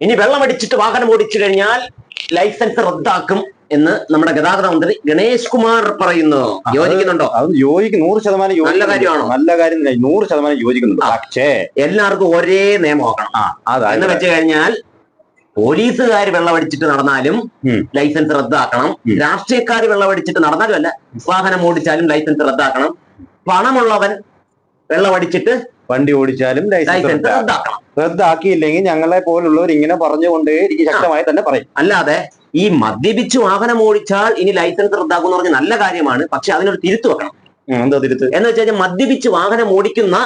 ഇനി വെള്ളമടിച്ചിട്ട് വാഹനം ഓടിച്ചു കഴിഞ്ഞാൽ ലൈസൻസ് റദ്ദാക്കും എന്ന് നമ്മുടെ ഗതാഗത മന്ത്രി ഗണേഷ് കുമാർ പറയുന്നു. യോജിക്കുന്നുണ്ടോ? അത് യോജിക്കും. നൂറ് ശതമാനം നല്ല. കാര്യമാണോ? നല്ല കാര്യം. നൂറ് ശതമാനം യോജിക്കുന്നുണ്ട്. പക്ഷേ എല്ലാവർക്കും ഒരേ നിയമമാക്കണം എന്ന് വെച്ച് കഴിഞ്ഞാൽ പോലീസുകാർ വെള്ളമടിച്ചിട്ട് നടന്നാലും. ലൈസൻസ് റദ്ദാക്കണം. രാഷ്ട്രീയക്കാർ വെള്ളമടിച്ചിട്ട് നടന്നാലും അല്ല വാഹനം ഓടിച്ചാലും ലൈസൻസ് റദ്ദാക്കണം. പണമുള്ളവൻ വെള്ളമടിച്ചിട്ട് വണ്ടി ഓടിച്ചാലും ലൈസൻസ് റദ്ദാക്കണം. റദ്ദാക്കിയില്ലെങ്കിൽ ഞങ്ങളെ പോലുള്ളവർ ഇങ്ങനെ പറഞ്ഞുകൊണ്ടേ എനിക്ക് ശക്തമായി തന്നെ പറയും. അല്ലാതെ ഈ മദ്യപിച്ച് വാഹനം ഓടിച്ചാൽ ഇനി ലൈസൻസ് റദ്ദാക്കും എന്ന് പറഞ്ഞ നല്ല കാര്യമാണ്. പക്ഷെ അതിനൊരു തിരുത്തു വെക്കണം. എന്താ തിരുത്ത്? എന്ന് വെച്ച് കഴിഞ്ഞാൽ മദ്യപിച്ച് വാഹനം ഓടിക്കുന്ന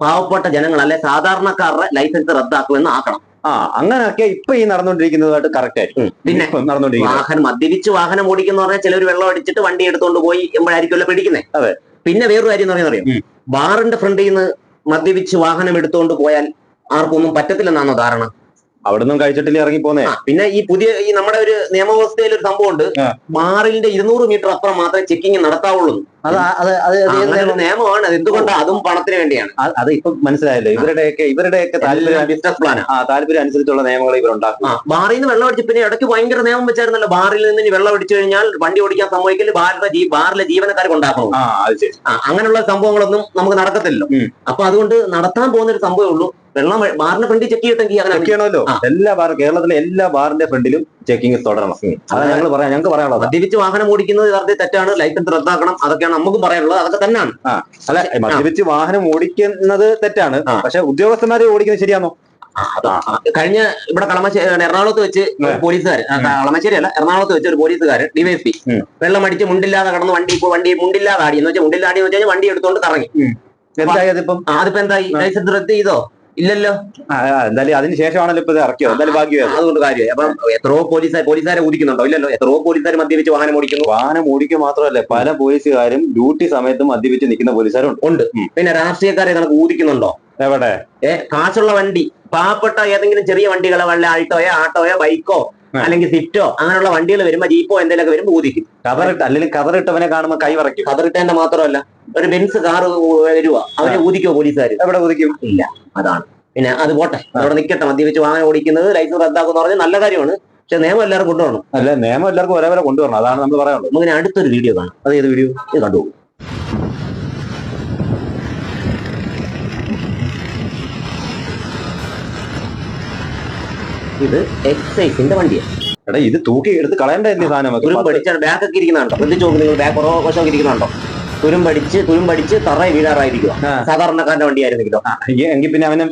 പാവപ്പെട്ട ജനങ്ങൾ അല്ലെ സാധാരണക്കാരുടെ ലൈസൻസ് റദ്ദാക്കുമെന്ന് ആക്കണം. ആ അങ്ങനെയൊക്കെ ഇപ്പൊ ഈ നടന്നുകൊണ്ടിരിക്കുന്നതായിട്ട് കറക്റ്റ് ആയിരിക്കും പിന്നെ നടന്നുകൊണ്ടിരിക്കുന്നത്. വാഹനം മദ്യപിച്ച് വാഹനം ഓടിക്കുന്ന പറഞ്ഞാൽ ചിലർ വെള്ളം അടിച്ചിട്ട് വണ്ടി എടുത്തുകൊണ്ട് പോയി എമ്പോഴായിരിക്കുമല്ലോ പിടിക്കുന്നത് അതെ. പിന്നെ വേറൊരു കാര്യം എന്ന് പറയുന്നത് അറിയാം? ബാറിന്റെ ഫ്രണ്ടിൽ നിന്ന് മദ്യപിച്ച് വാഹനം എടുത്തുകൊണ്ട് പോയാൽ ആർക്കൊന്നും പറ്റത്തില്ലെന്നാണോ ധാരണ? അവിടെ നിന്നും കഴിച്ചിട്ടില്ല ഇറങ്ങി പോന്നെ. പിന്നെ ഈ പുതിയ ഈ നമ്മുടെ ഒരു നിയമവ്യവസ്ഥയിൽ ഒരു സംഭവം ഉണ്ട് ബാറിന്റെ ഇരുന്നൂറ് മീറ്റർ അപ്പുറം മാത്രമേ ചെക്കിങ് നടത്താവുള്ളൂ. നിയമമാണ്. എന്തുകൊണ്ട്? അതും പണത്തിന് വേണ്ടിയാണ്. അത് ഇപ്പൊ മനസ്സിലായല്ലോ. ഇവരുടെയൊക്കെ ഇവരുടെയൊക്കെ താല്പര്യം ബിസിനസ് പ്ലാൻ ആ? താല്പര്യം അനുസരിച്ചുള്ള നിയമങ്ങൾ ഇവരുണ്ടാക്കും ഉണ്ടാക്കും. ബാറിൽ നിന്ന് വെള്ളം അടിച്ച് പിന്നെ ഇടയ്ക്ക് ഭയങ്കര നിയമം വെച്ചായിരുന്നല്ലോ. ബാറിൽ നിന്ന് ഇനി വെള്ളം അടിച്ചു കഴിഞ്ഞാൽ വണ്ടി ഓടിക്കാൻ സംഭവിക്കൽ ബാറിലെ ബാറിലെ ജീവനക്കാർ ആ അങ്ങനെയുള്ള സംഭവങ്ങളൊന്നും നമുക്ക് നടക്കത്തില്ലല്ലോ. അപ്പൊ അതുകൊണ്ട് നടത്താൻ പോകുന്ന ഒരു സംഭവമേ ഉള്ളൂ. വെള്ളം ബാറിന്റെ ഫ്രണ്ടിൽ ചെക്ക് ചെയ്തിട്ടെങ്കിൽ അങ്ങനെ ചെക്ക് ചെയ്യണമല്ലോ. എല്ലാ ബാർ കേരളത്തിലെ എല്ലാ ബാറിന്റെ ഫ്രണ്ടിലും ചെക്കിങ് തുടരണം. അതാണ് ഞങ്ങൾ പറയാം ഞങ്ങൾക്ക് പറയാനുള്ളത്. മദ്യപിച്ച് വാഹനം ഓടിക്കുന്നത് യഥാർത്ഥത്തിൽ തെറ്റാണ്. ലൈസൻസ് റദ്ദാക്കണം. അതൊക്കെയാണ് നമുക്ക് പറയാനുള്ളത്. അതൊക്കെ തന്നെയാണ്. അല്ല മദ്യപിച്ച് വാഹനം ഓടിക്കുന്നത് തെറ്റാണ്. പക്ഷെ ഉദ്യോഗസ്ഥന്മാരെ ഓടിക്കുന്നത് ശരിയാണോ കഴിഞ്ഞ ഇവിടെ കളമശ്ശേരി എറണാകുളത്ത് വെച്ച് പോലീസുകാർ പോലീസുകാരൻ കളമശ്ശേരി അല്ല എറണാകുളത്ത് വെച്ച് ഒരു പോലീസുകാരൻ ഡിവൈഎസ്പി. വെള്ളം അടിച്ച് മുണ്ടില്ലാതെ കടന്ന് വണ്ടി ഇപ്പൊ വണ്ടി മുണ്ടില്ലാതെ ആടി എന്ന് വെച്ചാൽ മുണ്ടില്ലാടി എന്ന് വെച്ചാൽ വണ്ടി എടുത്തോണ്ട് കറങ്ങി. എന്തായി അതിപ്പം? അതിപ്പോ എന്തായി? ലൈസൻസ് റദ്ദ് ചെയ്തോ? ഇല്ലല്ലോ. എന്തായാലും അതിന് ശേഷമാണല്ലോ ഇപ്പൊ ഇറക്കിയോ എന്തായാലും ഭാഗ്യമേ അതുകൊണ്ട് കാര്യമായി. അപ്പം എത്രയോ പോലീസ് പോലീസുകാരെ ഊതിക്കുന്നുണ്ടോ? ഇല്ലല്ലോ. എത്രയോ പോലീസുകാർ മദ്യപിച്ച് വാഹനം ഓടിക്കുന്നു. വാഹനം ഓടിക്കുക മാത്രമല്ല പല പോലീസുകാരും ഡ്യൂട്ടി സമയത്തും മദ്യപിച്ച് നിൽക്കുന്ന പോലീസുകാരും ഉണ്ട്. പിന്നെ രാഷ്ട്രീയക്കാരെ കണക്ക് ഊതിക്കുന്നുണ്ടോ? എവിടെ? ഏ കാശുള്ള വണ്ടി പാവപ്പെട്ട ഏതെങ്കിലും ചെറിയ വണ്ടികളോ വല്ല ആൾട്ടോയോ ആട്ടോയോ ബൈക്കോ അല്ലെങ്കിൽ സിറ്റോ അങ്ങനെയുള്ള വണ്ടികൾ വരുമ്പോ ജീപ്പോ എന്തെങ്കിലുമൊക്കെ വരുമ്പോ ഊതിക്കും. കതറിട്ട് അല്ലെങ്കിൽ കതറിട്ടവനെ കാണുമ്പോൾ കൈ വറയ്ക്കും. കതറിട്ടേന്റെ മാത്രമല്ല ഒരു ബെൻസ് കാറ് വരുവാ അവരെ ഊതിക്കോ പോലീസുകാർ എവിടെ ഊതിക്കും? ഇല്ല അതാണ്. പിന്നെ അത് പോട്ടെ. അവിടെ നിൽക്കട്ടെ മദ്യപിച്ച് വാഹനം ഓടിക്കുന്നത് ലൈസൻസ് റദ്ദാക്കുന്ന പറഞ്ഞ നല്ല കാര്യമാണ്. പക്ഷെ നിയമം എല്ലാവരും കൊണ്ടുവരണം. അല്ല നിയമം എല്ലാവർക്കും ഒരേപോലെ കൊണ്ടുവരണം. അതാണ് നമ്മൾ പറയാനുള്ളത്. നമുക്ക് അടുത്തൊരു വീഡിയോ കാണാം. അത് ഏത് വീഡിയോ? ഇത് കണ്ടുപോകും ഇത് എക്സൈസിന്റെ വണ്ടിയാണ് എടാ ഇത് തൂക്കി എടുത്ത് കളയണ്ടല്ലേ സാധനം? നമുക്ക്? തുരും പഠിച്ച ബാക്ക് ഒക്കെ ഇരിക്കുന്നുണ്ടോ? ശ്രദ്ധിച്ച് നോക്ക് നിങ്ങൾ ബാക്ക് കുറവ് വശമൊക്കെ ഇരിക്കുന്നുണ്ടോ? തുരും പഠിച്ച് തറ വീഴാറായിരിക്കും സാധാരണക്കാരന്റെ വണ്ടിയായിരുന്നെങ്കിലോ. എങ്കിൽ എങ്കി- എങ്കി പിന്നെ അവന്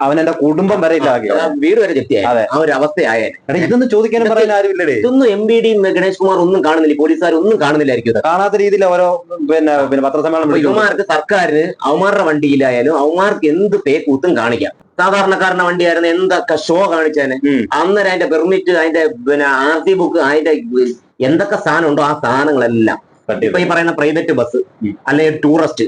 അവൻ എന്റെ കുടുംബം വരെ ഇല്ലാതെ വീട് വരെ ജപ്തിയായി. ആ ഒരു അവസ്ഥയായേ. ഇതൊന്നും ചോദിക്കാനും പറയാൻ ആരുമില്ലേ ഇതൊന്നും M B D Ganesh Kumar ഒന്നും കാണുന്നില്ല. പോലീസുകാർ ഒന്നും കാണുന്നില്ലായിരിക്കും കാണാത്ത രീതിയിൽ ഓരോ പിന്നെ പിന്നെ പത്രസമ്മേളനം ഇവമാർക്ക് സർക്കാരിന് അവന്മാരുടെ വണ്ടിയിലായാലും അവമാർക്ക് എന്ത് പേക്കൂത്തും കാണിക്കാം. സാധാരണക്കാരന്റെ വണ്ടിയായിരുന്നു എന്തൊക്കെ ഷോ കാണിച്ചേനെ. അന്നേരം അതിന്റെ പെർമിറ്റ് അതിന്റെ പിന്നെ ആർ സി ബുക്ക് അതിന്റെ എന്തൊക്കെ സാധനം ഉണ്ടോ ആ സാധനങ്ങളെല്ലാം. ഇപ്പൊ ഈ പറയുന്ന പ്രൈവറ്റ് ബസ്. അല്ലെങ്കിൽ ടൂറിസ്റ്റ്.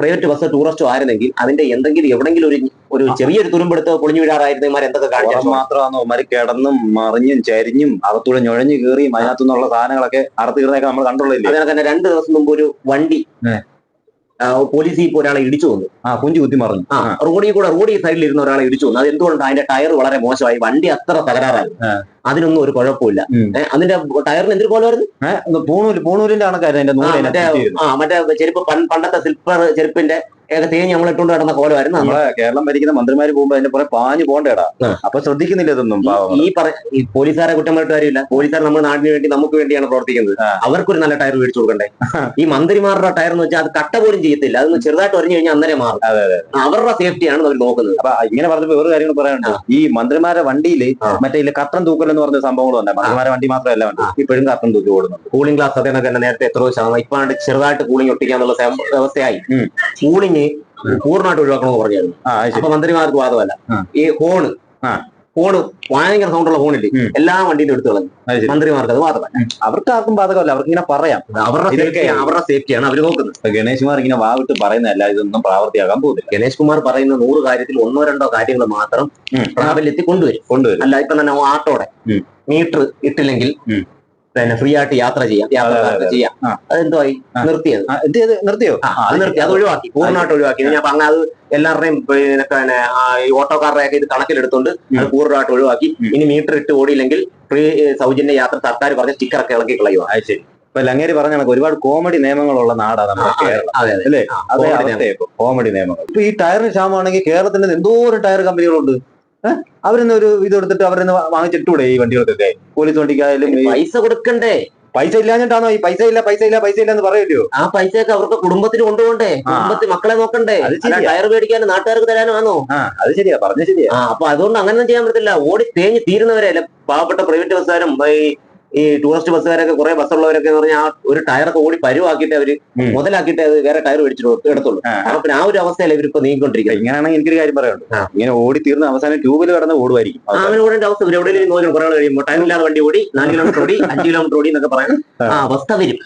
പ്രൈവറ്റ് ബസ് ടൂറിസ്റ്റോ ആയിരുന്നെങ്കിൽ അതിന്റെ എന്തെങ്കിലും എവിടെങ്കിലും ഒരു ഒരു ചെറിയൊരു തുരുമ്പെടുത്ത് പൊളിഞ്ഞു വീഴാറായിരുന്നു ഇവന്മാർ എന്തൊക്കെ കാണിച്ചു മാത്രമാണോ മരി കിടന്നും മറിഞ്ഞും ചരിഞ്ഞും അകത്തൂടെ ഞൊഴഞ്ഞു കയറിയും അതിനകത്തുനിന്നുള്ള സാധനങ്ങളൊക്കെ അറുത്ത് കീറുന്നൊക്കെ നമ്മൾ കണ്ടുള്ളില്ല അതിനൊക്കെ തന്നെ രണ്ട് ദിവസം മുമ്പ് ഒരു വണ്ടി പോലീസ് ഇപ്പൊ ഒരാളെ ഇടിച്ചു വന്നു ആ കുഞ്ചു കുത്തി മറിഞ്ഞു. ആ. റോഡിൽ കൂടെ റോഡിൽ സൈഡിൽ ഇരുന്ന ഒരാളെ ഇടിച്ചു വന്നു അത് എന്തുകൊണ്ട് അതിന്റെ ടയർ വളരെ മോശമായി? വണ്ടി അത്ര തകരാറായി. അതിനൊന്നും ഒരു കുഴപ്പമില്ല. അതിന്റെ ടയറിന് എന്തൊരു കോലമായിരുന്നു കണക്കായിരുന്നു ആ, മറ്റേ ചെരുപ്പ് പണ്ടത്തെ സിൽപ്പർ ചെരുപ്പിന്റെ ഏക തേഞ്ഞ് നമ്മൾ ഇട്ടുകൊണ്ട് കിടന്ന കോലമായിരുന്നു നമ്മളെ കേരളം ഭരിക്കുന്ന മന്ത്രിമാര് പോകുമ്പോ അതിന്റെ പുറകെ പാഞ്ഞു പോണ്ടേടാ. അപ്പൊ ശ്രദ്ധിക്കുന്നില്ല ഇതൊന്നും ഈ- പറഞ്ഞ ഈ പറ ഈ പോലീസുകാരെ കുറ്റം പറഞ്ഞിട്ട് കാര്യമില്ല. പോലീസുകാർ നമ്മുടെ നാടിന് വേണ്ടി നമുക്ക് വേണ്ടിയാണ് പ്രവർത്തിക്കുന്നത്. അവർക്കൊരു നല്ല ടയർ മേടിച്ചു കൊടുക്കണ്ടേ? ഈ മന്ത്രിമാരുടെ ടയർ എന്ന് വെച്ചാൽ അത് കട്ട പോലും ചെയ്യത്തില്ല. അതൊന്ന് ചെറുതായിട്ട് ഒരിഞ്ഞു കഴിഞ്ഞാൽ അന്നേരം മാറും. അവരുടെ സേഫ്റ്റിയാണ് അവർ നോക്കുന്നത്. അപ്പൊ ഇങ്ങനെ പറഞ്ഞപ്പോ വേറെ കാര്യങ്ങൾ പറയാനുണ്ട്. ഈ മന്ത്രിമാരുടെ വണ്ടിയിൽ മറ്റേ കത്രം തൂക്കൽ എന്ന് പറഞ്ഞ വന്നേ മന്ത്രിമാരുടെ വണ്ടി മാത്രമല്ല വണ്ടി. ഇപ്പോഴും കട്ടൻ തൂക്കി ഓടുന്നുണ്ട് കൂളിംഗ് ഗ്ലാസ് അതേ തന്നെ നേരത്തെ എത്രയോ ശതമാനം ഇപ്പൊ ചെറുതായിട്ട് കൂളിംഗ് ഒട്ടിക്കാന്നുള്ള വ്യവസ്ഥയായി. കൂളിംഗ് പൂർണമായിട്ട് ഒഴിവാക്കണമെന്ന് പറഞ്ഞായിരുന്നു. അപ്പൊ മന്ത്രിമാർക്ക് വാദമല്ല. ഈ ഹോണ് ഹോണ് ഭയങ്കര സൗണ്ടുള്ള ഫോണില്ലേ. എല്ലാ വണ്ടിയിലും എടുത്തു കളഞ്ഞു. മന്ത്രിമാർക്ക് അത് മാത്രമല്ല. അവർക്ക് ആർക്കും ബാധകമല്ല. അവർക്ക് ഇങ്ങനെ പറയാം അവരുടെ സേഫ്റ്റി അവരുടെ സേഫ്റ്റിയാണ് അവർ നോക്കുന്നത്. ഇപ്പൊ ഗണേഷ് കുമാർ ഇങ്ങനെ വാവിട്ട് പറയുന്നതല്ല ഇതൊന്നും പ്രാവർത്തിയാകാൻ പോകുന്നില്ല. ഗണേഷ് കുമാർ പറയുന്ന നൂറ് കാര്യത്തിൽ ഒന്നോ രണ്ടോ കാര്യങ്ങൾ മാത്രം. പ്രാബല്യത്തിൽ കൊണ്ടുവരും. കൊണ്ടുവരും. അല്ല ഇപ്പൊ തന്നെ ആട്ടോടെ മീറ്റർ ഇട്ടില്ലെങ്കിൽ. പിന്നെ ഫ്രീ ആയിട്ട് യാത്ര ചെയ്യാം യാത്രക്കാർക്ക് ചെയ്യാം. അതെന്തോ ആയി. നിർത്തിയത്. ആ, എന്ത് ചെയ്ത് നിർത്തിയോ? അത് നിർത്തി. അത് ഒഴിവാക്കി. പൂർണമായിട്ട് ഒഴിവാക്കി. ഞാൻ അങ്ങനെ അത് എല്ലാവരുടെയും പിന്നെ ഈ ഓട്ടോക്കാരുടെയൊക്കെ ഇത് കണക്കിലെടുത്തുകൊണ്ട് അത് പൂർണമായിട്ട് ഒഴിവാക്കി. ഇനി മീറ്റർ ഇട്ട് ഓടിയില്ലെങ്കിൽ ഫ്രീ സൗജന്യ യാത്ര സർക്കാർ പറഞ്ഞ സ്റ്റിക്കറൊക്കെ ഇളക്കി കളയുക ശരി. ഇപ്പൊ ലങ്ങേരി പറഞ്ഞ കണക്ക് ഒരുപാട് കോമഡി നിയമങ്ങളുള്ള നാടാണ് നമ്മുടെ കേരളം. അതെ അതെ. അല്ലേ? അതേ കോമഡി നിയമങ്ങൾ. ഇപ്പൊ ഈ ടയറിന് ക്ഷാമമാണെങ്കിൽ കേരളത്തിന്റെ ഒരു ടയർ കമ്പനികളുണ്ട് അവരിന്ന് ഒരു ഇത് കൊടുത്തിട്ട് അവരിന്ന് വാങ്ങിച്ചിട്ടൂടെ ഈ വണ്ടികൾക്കൊക്കെ പോലീസ് വണ്ടിക്കായാലും പൈസ കൊടുക്കണ്ടേ? പൈസ ഇല്ലാഞ്ഞിട്ടാണോ ഈ പൈസ ഇല്ല പൈസ ഇല്ല പൈസ ഇല്ല എന്ന് പറയല്ലോ ആ പൈസയൊക്കെ അവർക്ക് കുടുംബത്തിന് കൊണ്ടുപോകണ്ടേ? കുടുംബത്തിൽ മക്കളെ നോക്കണ്ടേ? അത് ടയർ മേടിക്കാനും നാട്ടുകാർക്ക് തരാനാണോ അത് ശരിയാ പറഞ്ഞ ശരിയാ. അപ്പൊ അതുകൊണ്ട് അങ്ങനെ ചെയ്യാൻ പറ്റത്തില്ല. ഓടി തേഞ്ഞ് തീരുന്നവരെ അല്ല പാവപ്പെട്ട പ്രൈവറ്റ് ബസ്സുകാരും ഈ ഈ ടൂറിസ്റ്റ് ബസ്സുകാരൊക്കെ കുറെ ബസ്സുള്ളവരൊക്കെ എന്ന് പറഞ്ഞാൽ ആ ഒരു ടയറൊക്കെ ഓടി പരുവാക്കിയിട്ട് അവർ. മുതലാക്കിയിട്ട് അത് വേറെ ടയർ മേടിച്ചിട്ട് എടുത്തുള്ളൂ. ആ. അപ്പൊ പിന്നെ ആ ഒരു അവസ്ഥയിൽ ഇവരിപ്പോ നീങ്ങിക്കൊണ്ടിരിക്കുന്നത്. ഇങ്ങനെയാണെങ്കിൽ എനിക്കൊരു കാര്യം പറയുള്ളൂ. ഇങ്ങനെ ഓടി തീർന്ന അവസാനം ട്യൂബിൽ കടന്ന് ഓടുമായിരിക്കും. അങ്ങനെ ഓടേണ്ട അവസ്ഥ വരും. എവിടെയെങ്കിലും നോക്കി കുറെ കഴിയുമ്പോൾ കഴിയുമ്പോൾ ടയറില്ലാതെ വണ്ടി ഓടി നാല് കിലോമീറ്റർ ഓടി അഞ്ച് കിലോമീറ്റർ ഓടി എന്നൊക്കെ പറയാൻ ആ. അവസ്ഥ വരും.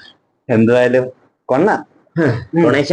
എന്തായാലും കൊണ്ണ ഗണേശ